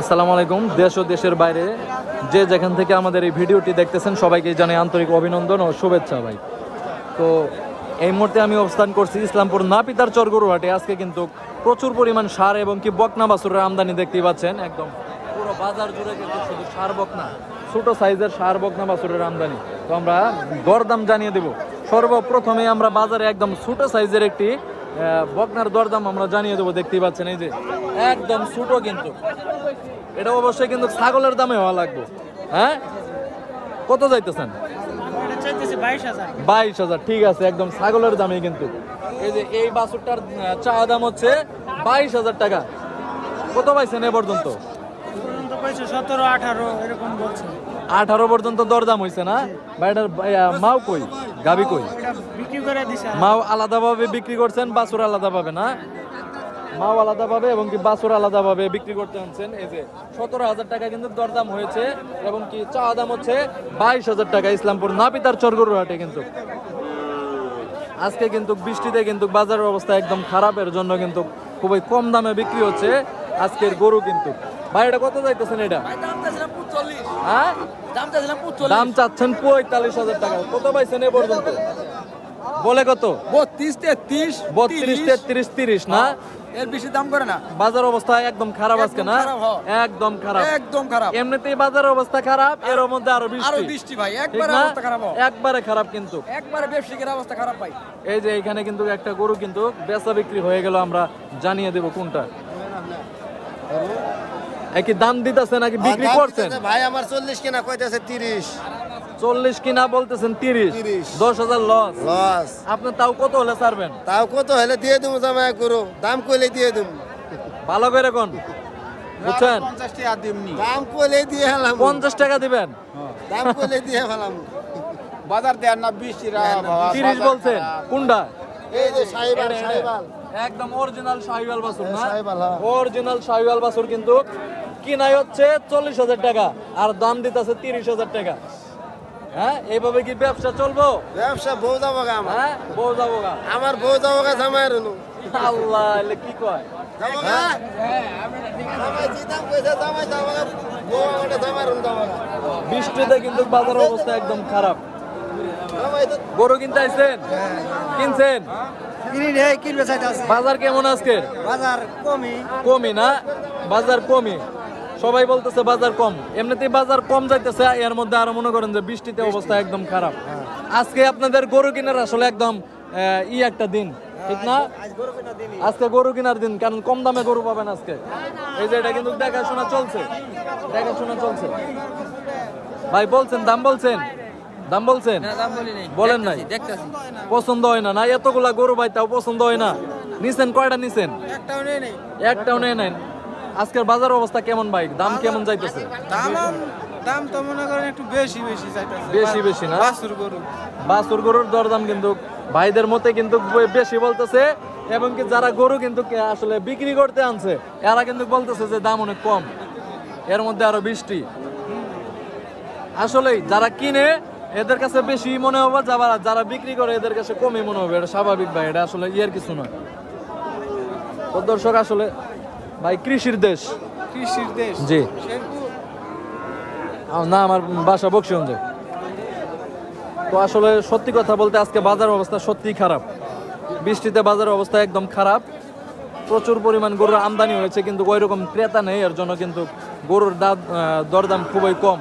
আসসালামু আলাইকুম। দেশ ও দেশের বাইরে যে যেখান থেকে আমাদের এই ভিডিওটি দেখতেছেন, সবাইকে জানাই আন্তরিক অভিনন্দন ও শুভেচ্ছা ভাই। তো এই মুহূর্তে আমি অবস্থান করছি ইসলামপুর নাপিতার চরগরুহাটে। আজকে কিন্তু প্রচুর পরিমাণ সার এবং কি বকনা বাছুরের আমদানি দেখতেই পাচ্ছেন। একদম পুরো বাজার জুড়ে কিন্তু শুধু সার বকনা, ছোটো সাইজের সার বকনা বাছুরের আমদানি। তো আমরা দরদাম জানিয়ে দেব। সর্বপ্রথমে আমরা বাজারে একদম ছোটো সাইজের একটি বকনার দরদাম আমরা জানিয়ে দেবো, দেখতেই পাচ্ছেন এই যে একদম ছোটো কিন্তু। এটা অবশ্যই কিন্তু ছাগলের দামে হওয়া লাগবে। হ্যাঁ? কত যাইতেছেন? বাইশ হাজার, ঠিক আছে, একদম ছাগলের দামে কিন্তু। এই যে এই বাছুরটার চা দাম হচ্ছে বাইশ হাজার টাকা। কত পাইছেন এ পর্যন্ত? সতেরো আঠারো এরকম বলছে। আঠারো পর্যন্ত দরদাম হয়েছে না? বা এটার মাও কই? গাবি কই? মাও আলাদাভাবে বিক্রি করছেন বাছুর আলাদাভাবে না? মাও আলাদাভাবে এবং কি বাছুর আলাদাভাবে বিক্রি করতে আনছেন। এই যে সতেরো হাজার টাকা কিন্তু দরদাম হয়েছে এবং কি চা দাম হচ্ছে বাইশ হাজার টাকা ইসলামপুর নাপিতার চরগরু হাটে কিন্তু। আজকে কিন্তু বৃষ্টিতে কিন্তু বাজারের অবস্থা একদম খারাপের জন্য কিন্তু খুবই কম দামে বিক্রি হচ্ছে আজকের গরু কিন্তু। ভাই এটা কত যাইতেছেন এটা? হ্যাঁ? দাম চাচ্ছেন পঁয়তাল্লিশ হাজার টাকা। কত পাইছেন এ পর্যন্ত? বলে কত? বত্রিশ তেত্রিশ বত্রিশ তেত্রিশ তিরিশ না? এর বেশি দাম করে না। বাজার অবস্থা একদম খারাপ আজকে না? হ্যাঁ। একদম খারাপ। একদম খারাপ। এমনিতেই বাজারের অবস্থা খারাপ এর মধ্যে আরও আরও বৃষ্টি বৃষ্টি ভাই একবারে অবস্থা খারাপ একবারে খারাপ কিন্তু। একবারে ব্যবসায়িকের অবস্থা খারাপ ভাই। এই যে এখানে কিন্তু একটা গরু কিন্তু বেচা বিক্রি হয়ে গেল আমরা জানিয়ে দেব কোনটা। একই দাম দিতেছে নাকি বিক্রি করছেন? ভাই আমার চল্লিশ কিনা কইতেছে তিরিশ। চল্লিশ কিনা বলতেছেন তিরিশ। 30 দশ হাজার লস লস আপনি তাও কত হলে ছাড়বেন? তাও কত হলে দিয়ে দেবো জামাই করো দাম কইলে দিয়ে দেবো ভালো করে কোন? বুঝছেন? দাম কইলে দিয়ে হেলাম পঞ্চাশ টাকা দিবেন? দাম কইলে দিয়ে হেলাম বাজার দেন না বৃষ্টি তিরিশ বলছেন? কোনটা? এই যে সাইবাল সাইবাল একদম অরিজিনাল শাহিওয়াল বাছুর না? হ্যাঁ। অরিজিনাল শাহিওয়াল বাছুর কিন্তু কিনাই হচ্ছে চল্লিশ হাজার টাকা আর দাম দিতেছে তিরিশ হাজার টাকা। হ্যাঁ এইভাবে কি ব্যবসা চলবো? ব্যবসা বউ যাব গা হ্যাঁ বউ যাব গা। আমার বউ যাব গা জামাই রনু। আল্লাহ এলে কি কয়? যাব গা। জামাই যে দাম কইছে জামাই যাব গা। বউ আমাকে জামাই রনু যাব গা। বৃষ্টিতে কিন্তু বাজার অবস্থা একদম খারাপ। গরু কিনতে আইছেন কিনছেন? বাজার কেমন আজকে বাজার কমই কমই না? বাজার কমই সবাই বলতেছে বাজার কম। এমনিতেই বাজার কম যাইতেছে এর মধ্যে আরও মনে করেন যে বৃষ্টিতে অবস্থা একদম খারাপ। আজকে আপনাদের গরু কেনার আসলে একদম ই একটা দিন ঠিক না? আজকে গরু কেনার দিন কারণ কম দামে গরু পাবেন আজকে। এই যে এটা কিন্তু দেখাশোনা চলছে। দেখাশোনা চলছে। ভাই বলছেন দাম বলছেন? দাম বলছেন? দাম বলি নাই। বলেন নাই। পছন্দ হয় না। না এতগুলা গরু ভাই তাও পছন্দ হয় না। নিছেন কয়টা নিছেন? একটাও নেই। নেই একটাও নেই নেন আজকের বাজার অবস্থা কেমন ভাই? দাম কেমন যাইতেছে? দাম দাম তো মনে করেন একটু বেশি বেশি চাইতেছে বেশি বেশি না? বাছুর গরু। বাছুর গরুর দরদাম কিন্তু ভাইদের মতে কিন্তু বেশি বলতেছে এবং কি যারা গরু কিন্তু আসলে বিক্রি করতে আনছে এরা কিন্তু বলতেছে যে দাম অনেক কম। এর মধ্যে আরও বৃষ্টি। আসলে যারা কিনে এদের কাছে বেশি মনে হবে যারা যারা বিক্রি করে এদের কাছে কমই মনে হবে। এটা স্বাভাবিক ভাই এটা আসলে ইয়ের কিছু নয়। দর্শক আসলে ভাই কৃষির দেশ। কৃষির দেশ? জি। না আমার বাসা বক্সিগঞ্জে। তো আসলে সত্যি কথা বলতে আজকে বাজার অবস্থা সত্যিই খারাপ। বৃষ্টিতে বাজার অবস্থা একদম খারাপ। প্রচুর পরিমাণ গরুর আমদানি হয়েছে কিন্তু ওই রকম ক্রেতা নেই এর জন্য কিন্তু গরুর দাম দরদাম খুবই কম।